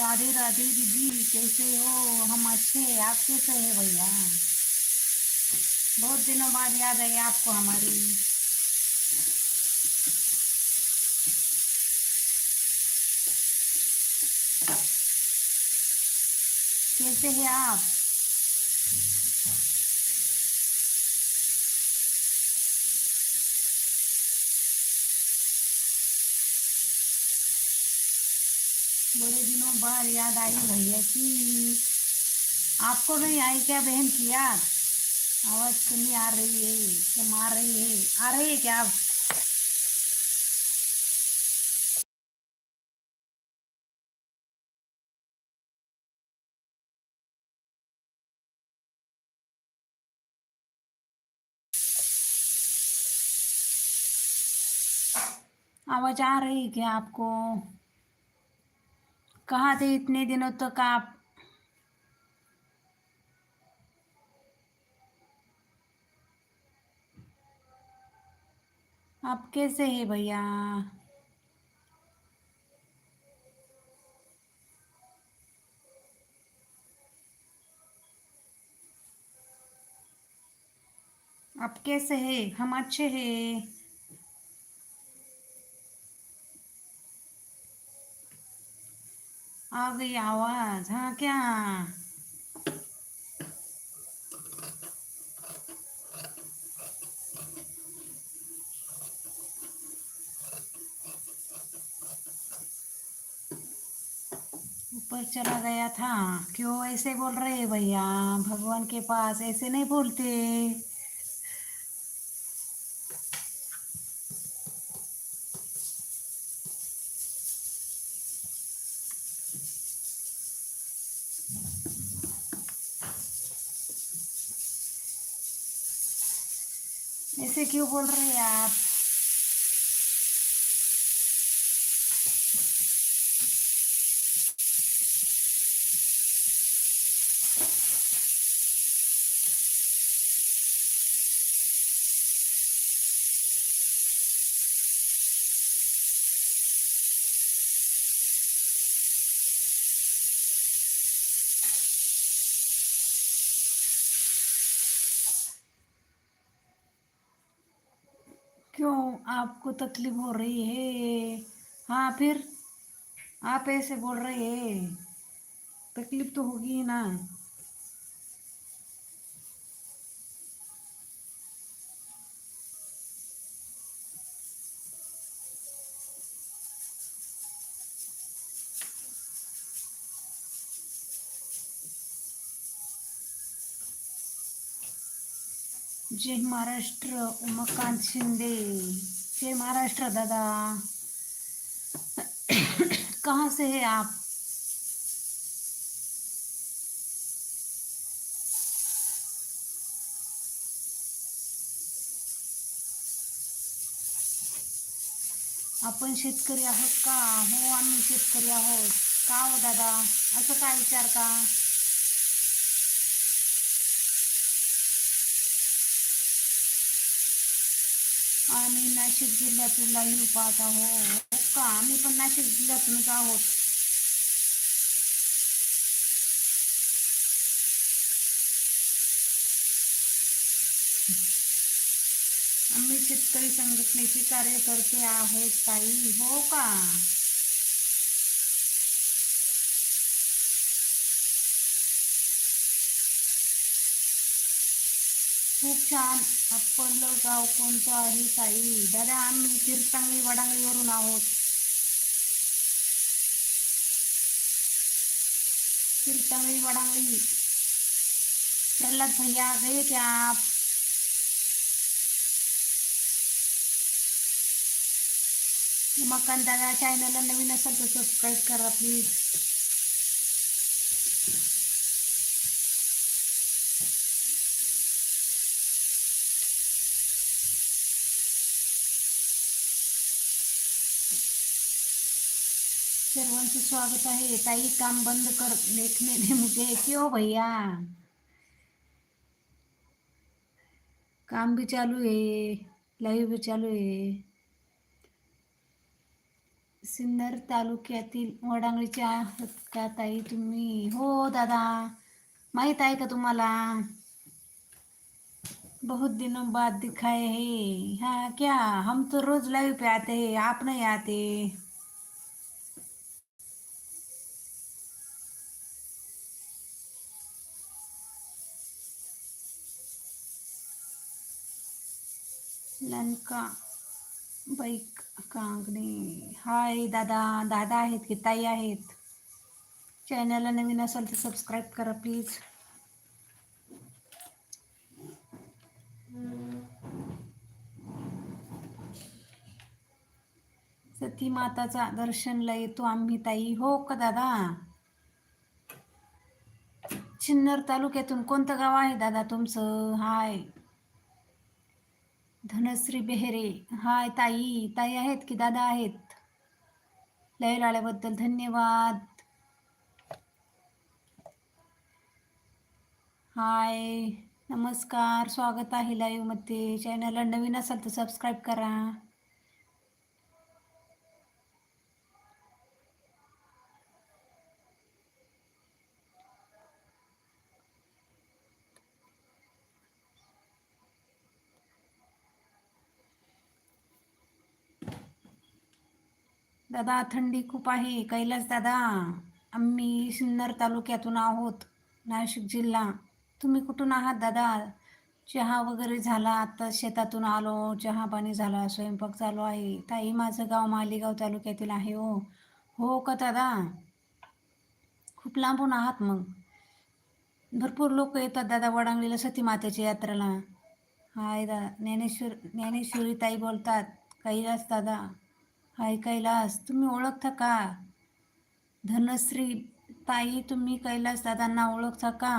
राधे राधे दीदी, कैसे हो? हम अच्छे आप कैसे हैं भैया? बहुत दिनों बाद याद आई आपको हमारी। कैसे हैं आप? बाद याद आई भैया की। आपको नहीं आई क्या बहन की याद? आवाज़ नहीं आ रही है, क्या मार रही है? आ रही है क्या आवाज़ आ रही है क्या आपको? कहाँ थे इतने दिनों तक आप? आप कैसे हैं भैया? आप कैसे हैं? हम अच्छे हैं। आ गई आवाज़ हाँ क्या? ऊपर चला गया था। क्यों ऐसे बोल रहे भैया? भगवान के पास ऐसे नहीं बोलते। ऐसे क्यों बोल रहे हैं आप तकलीफ़ हो रही है। हाँ फिर? आप ऐसे बोल रहे हैं। तकलीफ़ तो होगी ही ना। जय महाराष्ट्र, उमाकांत शिंदे। जय महाराष्ट्र दादा. कहाँ से है आप? आपण शेतकरी आहोत का? हो आम्ही शेतकरी आहोत. का हो दादा? असं काय विचार का आम्ही नाशिक जिल्ह्यातून लाईव्ह पाहत आहोत. हो का? आम्ही पण नाशिक जिल्ह्यातूनच आहोत. आम्ही शेतकरी संघटनेचे कार्यकर्ते आहेत ताई. हो का? खूप छान. आपलं गाव कोणतं आहे ताई? दादा आम्ही तीर्थांगली वडांगलीवरून आहोत. तीर्थांगली वडांगली प्रल्हाद भैया गए क्या आप मकान दादा चॅनलला नवीन असेल तर सबस्क्राईब करा प्लीज सर्वांचं स्वागत आहे. ताई काम बंद कर. देखने दे मुझे क्यों भैया. काम भी चालू है लाईव्ह भी चालू है सिन्नर तालुक्यातील वडांगळीच्या आहात का ताई तुम्ही? हो दादा. माहीत आहे का तुम्हाला? बहुत दिनों बाद दिखाए है. हाँ क्या? हम तो रोज लाइव पे आते हैं. आप नहीं आते? लंका बाईक कांगणे हाय दादा दादा आहेत की ताई आहेत? चॅनलला नवीन असाल तर सबस्क्राईब करा प्लीज सती माताचा दर्शनला येतो आम्ही ताई. हो का दादा? चिन्नर तालुक्यातून कोणतं गाव आहे दादा तुमचं? हाय. धनश्री बेहरे. हाय ताई ताई आहेत की दादा आहेत? लाईव्ह आल्याबद्दल धन्यवाद. हाय नमस्कार स्वागत आहे लाईव्हमध्ये चॅनलला नवीन असाल तर सबस्क्राईब करा. दादा थंडी खूप आहे. कैलास दादा आम्ही सिन्नर तालुक्यातून आहोत नाशिक जिल्हा. तुम्ही कुठून आहात दादा? चहा वगैरे झाला आता शेतातून आलो. चहा पाणी झाला स्वयंपाक चालू आहे. ताई माझं गाव मालेगाव तालुक्यातील आहे हो. हो का दादा? खूप लांबून आहात मग. भरपूर लोक येतात दादा वडांगलीला सती मातेच्या यात्रेला. हाय दा ज्ञानेश्वर ज्ञानेश्वरी ताई बोलतात कैलास दादा. हाय कैलास तुम्ही ओळखता का? धनश्री ताई तुम्ही कैलास दादांना ओळखता का?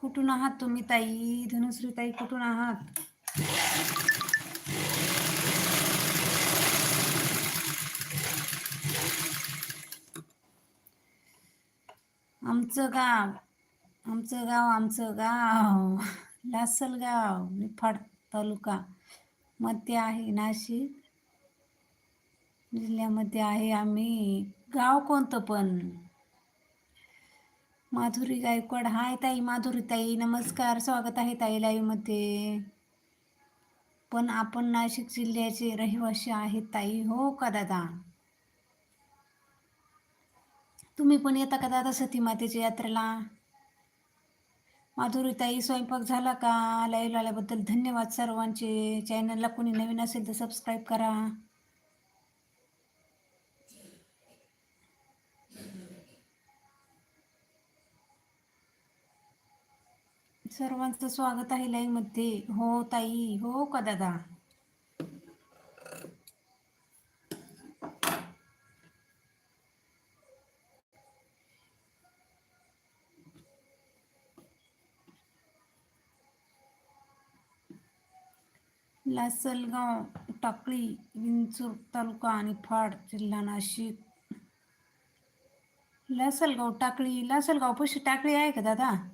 कुठून आहात तुम्ही ताई? धनुश्री ताई कुठून आहात? आमचं गाव आमचं गाव आमचं गाव. लासलगाव निफाड तालुका मध्ये आहे. नाशिक जिल्ह्यामध्ये आहे. आम्ही गाव कोणतं पण? माधुरी गायकवाड. हाय ताई माधुरी ताई. नमस्कार. स्वागत आहे ताई लाईव्हमध्ये पण आपण नाशिक जिल्ह्याचे रहिवासी आहेत ताई. हो का दादा? तुम्ही पण येता का दादा सती मातेच्या यात्रेला? माधुरीताई स्वयंपाक झाला का? लाईव्ह आल्याबद्दल धन्यवाद सर्वांचे. चॅनलला कोणी नवीन असेल तर सबस्क्राईब करा. सर्वांचं स्वागत आहे लाईव्हमध्ये. हो ताई हो का दादा? लासलगाव टाकळी विंचूर तालुका आणि फाड जिल्हा नाशिक. लासलगाव टाकळी लासलगाव पशी टाकळी आहे का दादा?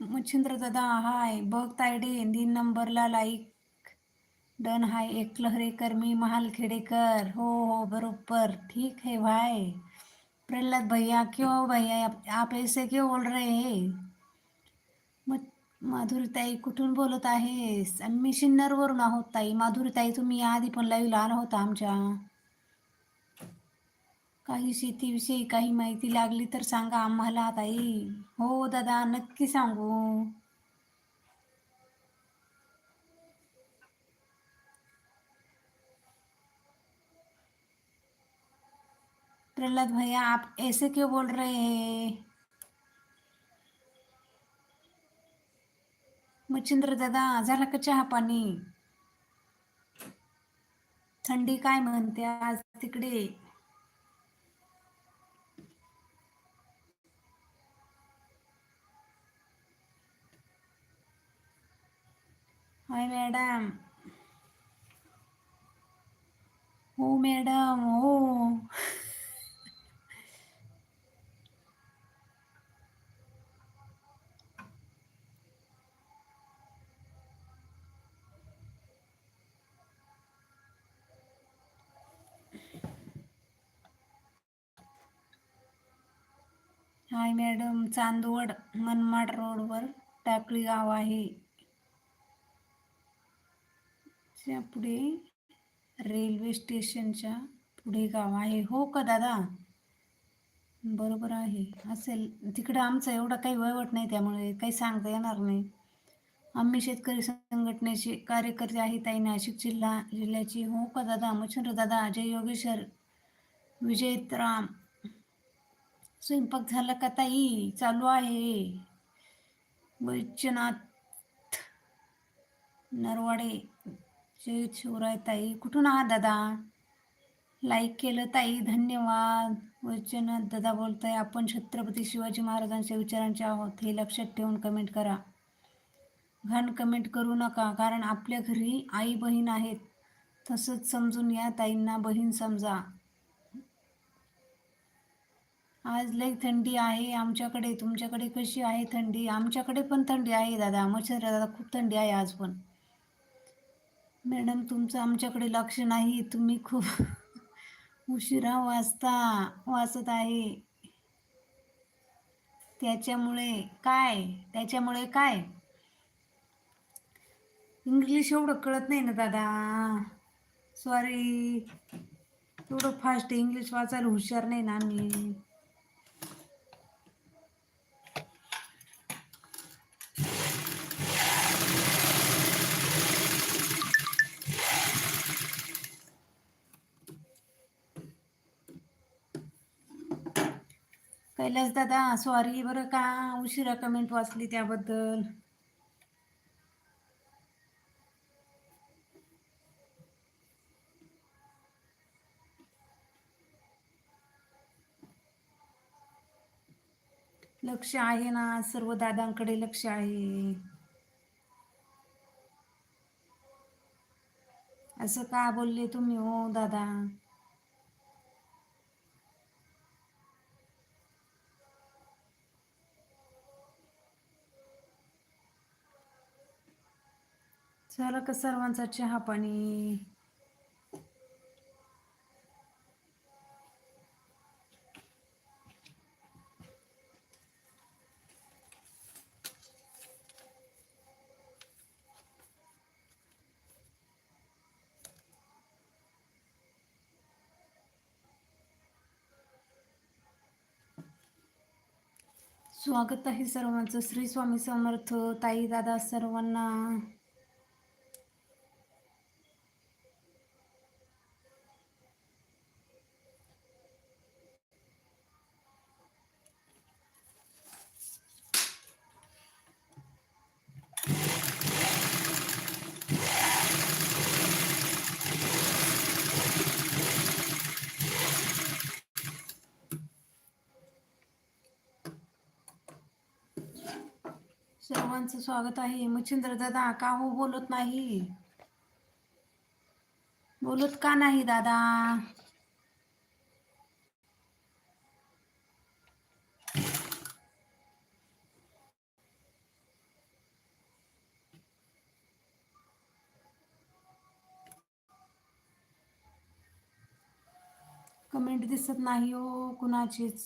मच्छिंद्र दादा हाय. बघ तायडे तीन नंबरला लाईक डन हाय. एक लहरेकर मी महाल खेडेकर. हो हो बरोबर. ठीक है भाई. प्रहलाद भैया क्यों भैया? आप ऐसे क्यों बोल रहे हैं? माधुरीताई कुठून बोलत आहेस? आम्ही शिन्नरवरून आहोत ताई. माधुरीताई तुम्ही आधी पण लाईव्हला आला होता आमच्या. काही शेतीविषयी काही माहिती लागली तर सांगा आम्हाला ताई. हो दादा नक्की सांगू. प्रल्हाद भैया आप ऐसे क्यों बोल रहे हैं? मच्छिंद्र दादा झाला का चहा पाणी? थंडी काय म्हणते आज तिकडे? हाय मॅडम. हो मॅडम हो. हाय मॅडम चांदवड मनमाड रोडवर टाकळी गाव आहे. पुढे रेल्वे स्टेशनच्या पुढे गाव आहे. हो का दादा? बरोबर आहे. असेल. तिकडं आमचं एवढं काही वळवट नाही त्यामुळे काही सांगता येणार नाही. आम्ही शेतकरी संघटनेचे कार्यकर्ते आहे ताई नाशिक जिल्हा जिल्ह्याची. हो का दादा? मच्छिंद्र दादा अजय योगेश्वर विजय राम स्वयंपाक झाला का ताई? चालू आहे. वैद्यनाथ नरवाडे. जय शिवराय ताई. कुठून आहात दादा? लाईक केलं ताई. धन्यवाद. वैद्यनाथ दादा बोलताय आपण छत्रपती शिवाजी महाराजांच्या विचारांचे आहोत. हे लक्षात ठेवून कमेंट करा. घाण कमेंट करू नका कारण आपल्या घरी आई बहीण आहेत. तसंच समजून या ताईंना बहीण समजा. आज लई थंडी आहे आमच्याकडे तुमच्याकडे कशी आहे थंडी? आमच्याकडे पण थंडी आहे दादा मच्छर दादा खूप थंडी आहे आज पण. मॅडम तुमचं आमच्याकडे लक्ष नाही तुम्ही खूप उशिरा वाचता वाचत आहे. त्याच्यामुळे काय? त्याच्यामुळे काय? इंग्लिश एवढं कळत नाही ना दादा. सॉरी एवढं फास्ट इंग्लिश वाचायला हुशार नाही ना आम्ही. कैलास दादा सॉरी बरं का उशिरा कमेंट वाचली त्याबद्दल. लक्ष आहे ना सर्व दादांकडे लक्ष आहे. असं का बोलले तुम्ही हो दादा? झालं का सर्वांचा चहा पाणी? स्वागत आहे सर्वांचं. श्री स्वामी समर्थ ताई दादा सर्वांना. सर्वांचं स्वागत आहे. मच्छिंद्र दादा का हो बोलत नाही? बोलत का नाही दादा? कमेंट दिसत नाही हो कुणाचीच.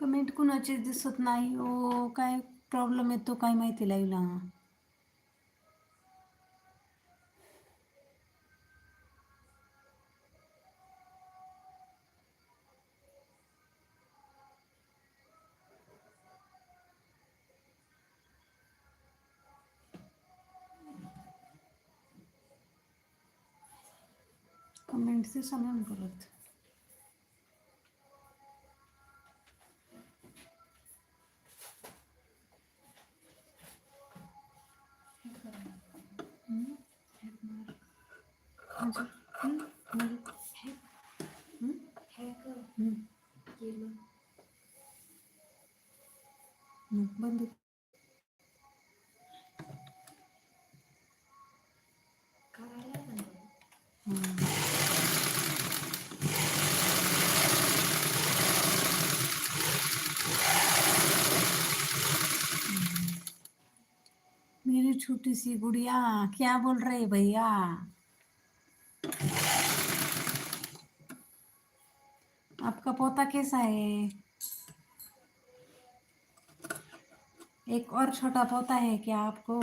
कमेंट कुणाची दिसत नाही. ओ काय प्रॉब्लेम येतो काय माहिती लाईला. कमेंटचे समान करत. बंद मेरी छोटी सी गुड़िया क्या बोल रहे भैया? पोता कैसा है एक और छोटा पोता है क्या आपको?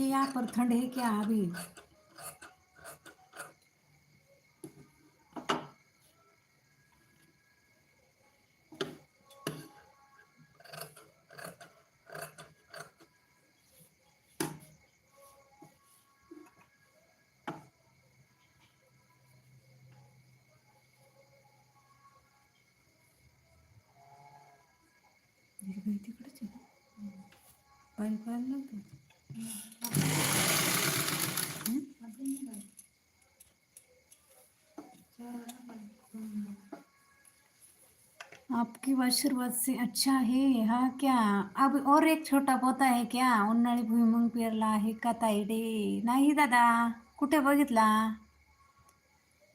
आपके यहाँ पर ठंड है क्या अभी हिरगाई पाणी पाहिलं नव्हतं आशीर्वाद से अच्छा है हा क्या? अब और एक छोटा पोता है क्या? उन्हाळी भुईमुंग पेरला आहे का तायडे नाही दादा कुठे बघितला?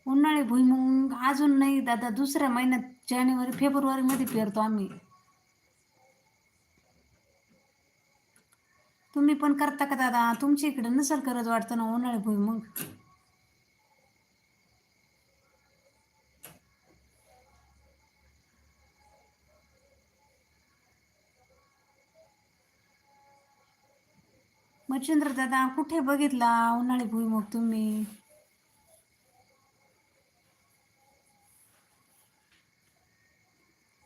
उन्हाळी भुईमुंग अजून नाही दादा दुसऱ्या महिन्यात जानेवारी फेब्रुवारीमध्ये पेरतो आम्ही. तुम्ही पण करता का दादा? तुमच्या इकडे नसेल करत वाटतं ना उन्हाळी भुईमुंग मच्छिंद्र दादा कुठे बघितला उन्हाळी भुईमुग तुम्ही?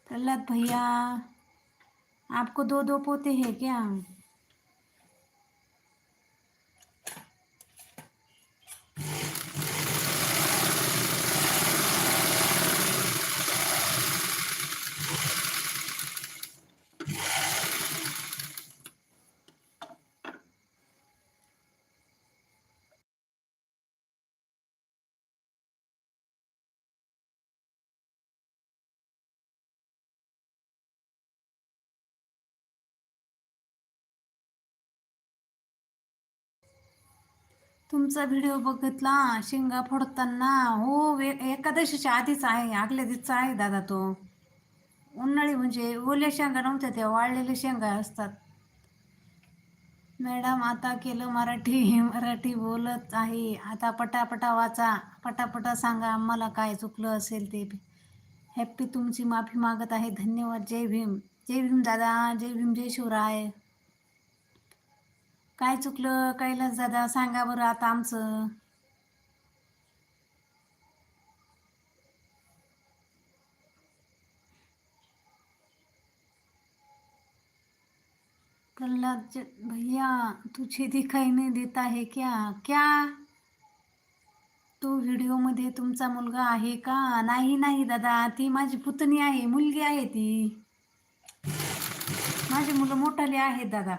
प्रल्हाद भैया आपको दो दो पोते हैं क्या? तुमचा व्हिडिओ बघितला शेंगा फोडताना. हो वे एकादशीच्या आधीच आहे आगल्या दिवसचा आहे दादा तो. उन्हाळी म्हणजे ओल्या शेंगा नव्हत्या त्या वाळलेल्या शेंगा असतात. मॅडम आता केलं मराठी मराठी बोलत आहे. आता पटापटा वाचा पटापटा सांगा आम्हाला काय चुकलं असेल ते. हॅप्पी तुमची माफी मागत आहे. धन्यवाद. जय भीम. जय भीम दादा जय भीम जय शिवराय. काय चुकलं कैलास दादा सांगा बरं आता आमचं. प्रल्हाद भैया तुझे दिखाई नाही देत आहे क्या? क्या? तो व्हिडिओमध्ये तुमचा मुलगा आहे का? नाही नाही दादा ती माझी पुतणी आहे मुलगी आहे ती. माझी मुलं मोठाले आहेत दादा.